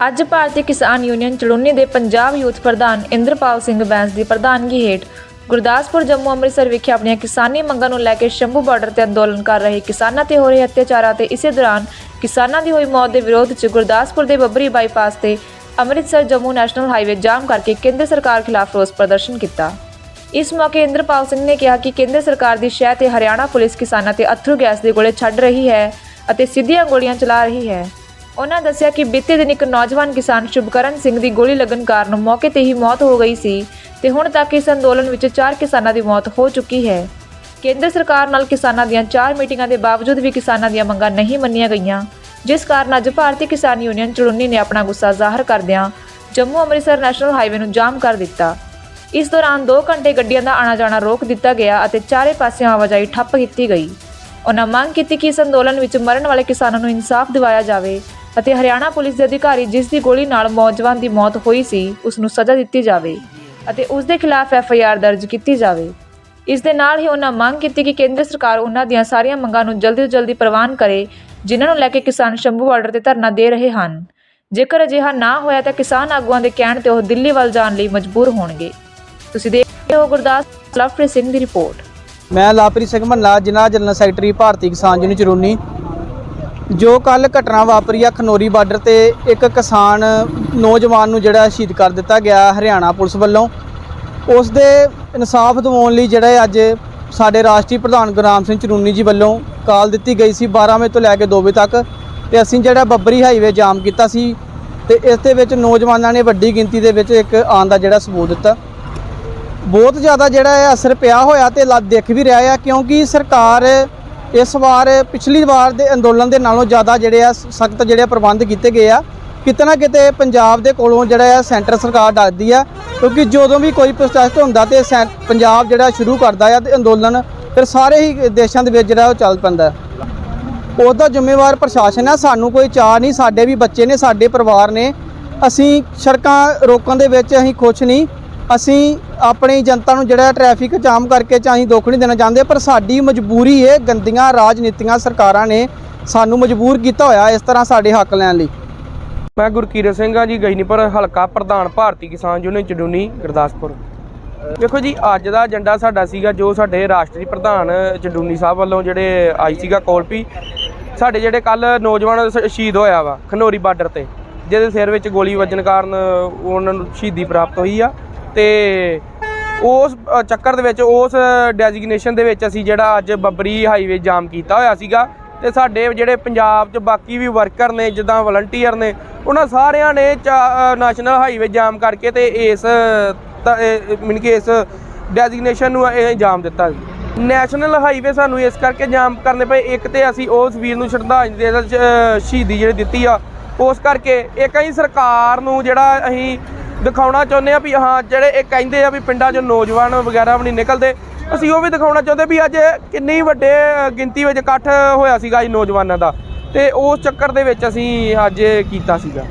ਅੱਜ ਭਾਰਤੀ ਕਿਸਾਨ ਯੂਨੀਅਨ ਚਲੂਨੀ ਦੇ ਪੰਜਾਬ ਯੂਥ ਪ੍ਰਧਾਨ ਇੰਦਰਪਾਲ ਸਿੰਘ ਬੈਂਸ ਦੀ ਪ੍ਰਧਾਨਗੀ ਹੇਠ ਗੁਰਦਾਸਪੁਰ, ਜੰਮੂ ਅੰਮ੍ਰਿਤਸਰ ਵਿਖੇ ਆਪਣੀਆਂ ਕਿਸਾਨੀ ਮੰਗਾਂ ਨੂੰ ਲੈ ਕੇ ਸ਼ੰਭੂ ਬਾਰਡਰ ਤੇ ਅੰਦੋਲਨ ਕਰ ਰਹੇ ਕਿਸਾਨਾਂ ਤੇ ਹੋ ਰਹੇ ਅਤਿਆਚਾਰਾਂ ਤੇ ਇਸੇ ਦੌਰਾਨ ਕਿਸਾਨਾਂ ਦੀ ਹੋਈ ਮੌਤ ਦੇ ਵਿਰੋਧ 'ਚ ਗੁਰਦਾਸਪੁਰ ਦੇ ਬੱਬਰੀ ਬਾਈਪਾਸ ਤੇ Amritsar, Jammu national highway jam ਕਰਕੇ ਕੇਂਦਰ ਸਰਕਾਰ ਖਿਲਾਫ ਰੋਸ ਪ੍ਰਦਰਸ਼ਨ ਕੀਤਾ। ਇਸ ਮੌਕੇ ਇੰਦਰਪਾਲ ਸਿੰਘ ਨੇ ਕਿਹਾ ਕਿ ਕੇਂਦਰ ਸਰਕਾਰ ਦੀ ਸ਼ਹਿ ਤੇ ਹਰਿਆਣਾ ਪੁਲਿਸ ਕਿਸਾਨਾਂ ਤੇ ਅਥਰੂ ਗੈਸ ਦੇ ਗੋਲੇ ਛੱਡ ਰਹੀ ਹੈ ਅਤੇ ਸਿੱਧੀਆਂ ਗੋਲੀਆਂ ਚਲਾ ਰਹੀ ਹੈ। ਉਹਨਾਂ ਦੱਸਿਆ ਕਿ ਬੀਤੇ ਦਿਨ ਇੱਕ ਨੌਜਵਾਨ ਕਿਸਾਨ ਸ਼ੁਭਕਰਨ ਸਿੰਘ ਦੀ ਗੋਲੀ ਲੱਗਣ ਕਾਰਨ ਮੌਕੇ ਤੇ ਹੀ ਮੌਤ ਹੋ ਗਈ ਸੀ ਤੇ ਹੁਣ ਤੱਕ ਇਸ ਅੰਦੋਲਨ ਵਿੱਚ 4 ਕਿਸਾਨਾਂ ਦੀ ਮੌਤ ਹੋ ਚੁੱਕੀ ਹੈ। ਕੇਂਦਰ ਸਰਕਾਰ ਨਾਲ ਕਿਸਾਨਾਂ ਦੀਆਂ 4 ਮੀਟਿੰਗਾਂ ਦੇ ਬਾਵਜੂਦ ਵੀ ਕਿਸਾਨਾਂ ਦੀਆਂ ਮੰਗਾਂ ਨਹੀਂ ਮੰਨੀਆਂ ਗਈਆਂ, ਜਿਸ ਕਾਰਨ ਅੱਜ ਭਾਰਤੀ ਕਿਸਾਨ ਯੂਨੀਅਨ ਚੜੂਨੀ ਨੇ ਆਪਣਾ ਗੁੱਸਾ ਜ਼ਾਹਰ ਕਰਦਿਆਂ ਜੰਮੂ ਅੰਮ੍ਰਿਤਸਰ ਨੈਸ਼ਨਲ ਹਾਈਵੇ ਨੂੰ ਜਾਮ ਕਰ ਦਿੱਤਾ। ਇਸ ਦੌਰਾਨ 2 ਘੰਟੇ ਗੱਡੀਆਂ ਦਾ ਆਣਾ ਜਾਣਾ ਰੋਕ ਦਿੱਤਾ ਗਿਆ ਅਤੇ ਚਾਰੇ ਪਾਸਿਓਂ ਆਵਾਜਾਈ ਠੱਪ ਕੀਤੀ ਗਈ। ਉਹਨਾਂ ਮੰਗ ਕੀਤੀ ਕਿ ਇਸ ਅੰਦੋਲਨ ਵਿੱਚ ਮਰਨ ਵਾਲੇ ਕਿਸਾਨਾਂ ਨੂੰ ਇਨਸਾਫ ਦਿਵਾਇਆ ਜਾਵੇ ਅਤੇ ਹਰਿਆਣਾ ਪੁਲਿਸ ਦੇ ਅਧਿਕਾਰੀ ਜਿਸ ਦੀ ਗੋਲੀ ਨਾਲ ਨੌਜਵਾਨ ਦੀ ਮੌਤ ਹੋਈ ਸੀ, ਉਸ ਨੂੰ ਸਜ਼ਾ ਦਿੱਤੀ ਜਾਵੇ ਅਤੇ ਉਸ ਦੇ ਖਿਲਾਫ ਐਫ ਆਈ ਆਰ ਦਰਜ ਕੀਤੀ ਜਾਵੇ। ਇਸ ਦੇ ਨਾਲ ਹੀ ਉਹਨਾਂ ਮੰਗ ਕੀਤੀ ਕਿ ਕੇਂਦਰ ਸਰਕਾਰ ਉਹਨਾਂ ਦੀਆਂ ਸਾਰੀਆਂ ਮੰਗਾਂ ਨੂੰ ਜਲਦੀ ਤੋਂ ਜਲਦੀ ਪ੍ਰਵਾਨ ਕਰੇ, ਜਿਨ੍ਹਾਂ ਨੂੰ ਲੈ ਕੇ ਕਿਸਾਨ ਸ਼ੰਭੂ ਬਾਰਡਰ ਤੇ ਧਰਨਾ ਦੇ ਰਹੇ ਹਨ। ਜੇਕਰ ਅਜਿਹਾ ਨਾ ਹੋਇਆ ਤਾਂ ਕਿਸਾਨ ਆਗੂਆਂ ਦੇ ਕਹਿਣ ਤੇ ਉਹ ਦਿੱਲੀ ਵੱਲ ਜਾਣ ਲਈ ਮਜਬੂਰ ਹੋਣਗੇ। ਤੁਸੀਂ ਦੇਖ ਰਹੇ ਹੋ ਗੁਰਦਾਸ ਲਵਪ੍ਰੀਤ ਸਿੰਘ ਦੀ ਰਿਪੋਰਟ। ਮੈਂ ਲਾਪਰੀ ਸਿੰਘ ਮੱਲਾ ਜ਼ਿਲ੍ਹਾ ਜਨਰਲ ਸੈਕਟਰੀ, ਭਾਰਤੀ ਕਿਸਾਨ ਯੂਨੀਅਨ ਚਰੂਨੀ। ਜੋ ਕੱਲ ਘਟਨਾ ਵਾਪਰੀ ਆ ਖਨੋਰੀ ਬਾਰਡਰ ਤੇ, ਇੱਕ ਕਿਸਾਨ ਨੌਜਵਾਨ ਨੂੰ ਜਿਹੜਾ ਸ਼ਹੀਦ ਕਰ ਦਿੱਤਾ ਗਿਆ ਹਰਿਆਣਾ ਪੁਲਿਸ ਵੱਲੋਂ। ਉਸ ਦੇ ਇਨਸਾਫ ਦਿਵਾਉਣ ਲਈ ਜਿਹੜਾ ਅੱਜ ਸਾਡੇ ਰਾਸ਼ਟਰੀ ਪ੍ਰਧਾਨ ਗੁਰਨਾਮ ਸਿੰਘ ਚਰੂਨੀ ਜੀ ਵੱਲੋਂ ਕਾਲ ਦਿੱਤੀ ਗਈ ਸੀ 12 ਵਜੇ ਤੋਂ ਲੈ ਕੇ 2 ਵਜੇ ਤੱਕ ਤੇ ਅਸੀਂ ਜਿਹੜਾ ਬੱਬਰੀ ਹਾਈਵੇ ਜਾਮ ਕੀਤਾ ਸੀ ਤੇ ਇਸ ਦੇ ਵਿੱਚ ਨੌਜਵਾਨਾਂ ਨੇ ਵੱਡੀ ਗਿਣਤੀ ਦੇ ਵਿੱਚ ਇੱਕ ਆਉਣ ਦਾ ਜਿਹੜਾ ਸਬੂਤ ਦਿੱਤਾ। ਬਹੁਤ ਜ਼ਿਆਦਾ ਜਿਹੜਾ ਹੈ ਅਸਰ ਪਿਆ ਹੋਇਆ ਤੇ ਲੱਗ ਦਿਖ ਵੀ ਰਿਹਾ ਆ ਕਿਉਂਕਿ ਸਰਕਾਰ ਇਸ ਵਾਰ, ਪਿਛਲੀ ਵਾਰ ਦੇ ਅੰਦੋਲਨ ਦੇ ਨਾਲੋਂ ਜ਼ਿਆਦਾ ਜਿਹੜੇ ਆ ਸਖਤ ਜਿਹੜੇ ਆ ਪ੍ਰਬੰਧ ਕੀਤੇ ਗਏ ਆ। ਕਿਤੇ ਨਾ ਕਿਤੇ ਪੰਜਾਬ ਦੇ ਕੋਲੋਂ ਜਿਹੜਾ ਆ, ਸੈਂਟਰ ਸਰਕਾਰ ਡਰਦੀ ਆ, ਕਿਉਂਕਿ ਜਦੋਂ ਵੀ ਕੋਈ ਪ੍ਰੋਟੈਸਟ ਹੁੰਦਾ ਤੇ ਸੈਂ- ਪੰਜਾਬ ਜਿਹੜਾ ਸ਼ੁਰੂ ਕਰਦਾ ਆ ਤੇ ਅੰਦੋਲਨ, ਫਿਰ ਸਾਰੇ ਹੀ ਦੇਸ਼ਾਂ ਦੇ ਵਿੱਚ ਜਿਹੜਾ ਉਹ ਚੱਲ ਪੈਂਦਾ। ਉਹਦਾ ਜ਼ਿੰਮੇਵਾਰ ਪ੍ਰਸ਼ਾਸਨ ਹੈ ਸਾਨੂੰ ਕੋਈ ਚਾਹ ਨਹੀਂ, ਸਾਡੇ ਵੀ ਬੱਚੇ ਨੇ, ਸਾਡੇ ਪਰਿਵਾਰ ਨੇ। ਅਸੀਂ ਸੜਕਾਂ ਰੋਕਣ ਦੇ ਵਿੱਚ ਅਸੀਂ ਖੁਸ਼ ਨਹੀਂ। ਅਸੀਂ ਆਪਣੀ ਜਨਤਾ ਨੂੰ ਜਿਹੜਾ ਟ੍ਰੈਫਿਕ ਜਾਮ ਕਰਕੇ ਚਾਹੀਂ ਦੁੱਖ ਨਹੀਂ ਦੇਣਾ ਚਾਹੁੰਦੇ, ਪਰ ਸਾਡੀ ਮਜਬੂਰੀ ਹੈ ਗੰਦੀਆਂ ਰਾਜਨੀਤੀਆਂ ਸਰਕਾਰਾਂ ਨੇ ਸਾਨੂੰ ਮਜਬੂਰ ਕੀਤਾ ਹੋਇਆ ਇਸ ਤਰ੍ਹਾਂ ਸਾਡੇ ਹੱਕ ਲੈਣ ਲਈ। ਮੈਂ ਗੁਰਕੀਰਤ ਸਿੰਘ ਆ ਜੀ, ਗਜਨੀਪੁਰ ਹਲਕਾ ਪ੍ਰਧਾਨ ਭਾਰਤੀ ਕਿਸਾਨ ਯੂਨੀਅਨ ਚਡੂਨੀ, ਗੁਰਦਾਸਪੁਰ। ਦੇਖੋ ਜੀ, ਅੱਜ ਦਾ ਏਜੰਡਾ ਸਾਡਾ ਸੀਗਾ ਜੋ ਸਾਡੇ ਰਾਸ਼ਟਰੀ ਪ੍ਰਧਾਨ ਚਡੂਨੀ ਸਾਹਿਬ ਵੱਲੋਂ ਜਿਹੜੇ ਆਈ ਸੀਗਾ ਕੋਲਪੀ ਸਾਡੇ ਜਿਹੜੇ ਕੱਲ ਨੌਜਵਾਨ ਸ਼ਹੀਦ ਹੋਇਆ ਵਾ, ਖਨੋਰੀ ਬਾਰਡਰ ਤੇ, ਜਿਹਦੇ ਸਿਰ ਵਿੱਚ ਗੋਲੀ ਵੱਜਣ ਕਾਰਨ ਉਹਨਾਂ ਨੂੰ ਸ਼ਹੀਦੀ ਪ੍ਰਾਪਤ ਹੋਈ ਆ। ਤੇ ਉਸ ਚੱਕਰ ਦੇ ਵਿੱਚ, ਉਸ ਡੈਜ਼ਿਗਨੇਸ਼ਨ ਦੇ ਵਿੱਚ ਅਸੀਂ ਜਿਹੜਾ ਅੱਜ ਬੱਬਰੀ ਹਾਈਵੇ ਜਾਮ ਕੀਤਾ ਹੋਇਆ ਸੀਗਾ ਤੇ ਸਾਡੇ ਜਿਹੜੇ ਪੰਜਾਬ 'ਚ ਬਾਕੀ ਵੀ ਵਰਕਰ ਨੇ, ਜਿੱਦਾਂ ਵਲੰਟੀਅਰ ਨੇ, ਉਹਨਾਂ ਸਾਰਿਆਂ ਨੇ ਨੈਸ਼ਨਲ ਹਾਈਵੇ ਜਾਮ ਕਰਕੇ ਤੇ ਇਸ ਮੀਨ ਕਿ ਇਸ ਡੈਜ਼ਿਗਨੇਸ਼ਨ ਨੂੰ ਇਹ ਜਾਮ ਦਿੱਤਾ ਸੀ। ਨੈਸ਼ਨਲ ਹਾਈਵੇ ਸਾਨੂੰ ਇਸ ਕਰਕੇ ਜਾਮ ਕਰਨੇ ਪਏ, ਇੱਕ ਤੇ ਅਸੀਂ ਉਸ ਵੀਰ ਨੂੰ ਸ਼ਰਧਾਂਜਲੀ ਦੇ ਸ਼ਹੀਦੀ ਜਿਹੜੀ ਦਿੱਤੀ ਆ, ਉਸ ਕਰਕੇ ਇੱਕ ਅਸੀਂ ਸਰਕਾਰ ਨੂੰ ਜਿਹੜਾ ਅਸੀਂ ਦਿਖਾਉਣਾ ਚਾਹੁੰਦੇ ਆ ਵੀ ਹਾਂ, ਜਿਹੜੇ ਇਹ ਕਹਿੰਦੇ ਆ ਵੀ ਪਿੰਡਾਂ 'ਚ ਨੌਜਵਾਨ ਵਗੈਰਾ ਵੀ ਨਹੀਂ ਨਿਕਲਦੇ, ਅਸੀਂ ਉਹ ਵੀ ਦਿਖਾਉਣਾ ਚਾਹੁੰਦੇ ਵੀ ਅੱਜ ਕਿੰਨੀ ਵੱਡੇ ਗਿਣਤੀ ਵਿੱਚ ਇਕੱਠ ਹੋਇਆ ਸੀਗਾ ਜੀ ਨੌਜਵਾਨਾਂ ਦਾ ਤੇ ਉਸ ਚੱਕਰ ਦੇ ਵਿੱਚ ਅਸੀਂ ਅੱਜ ਕੀਤਾ ਸੀਗਾ।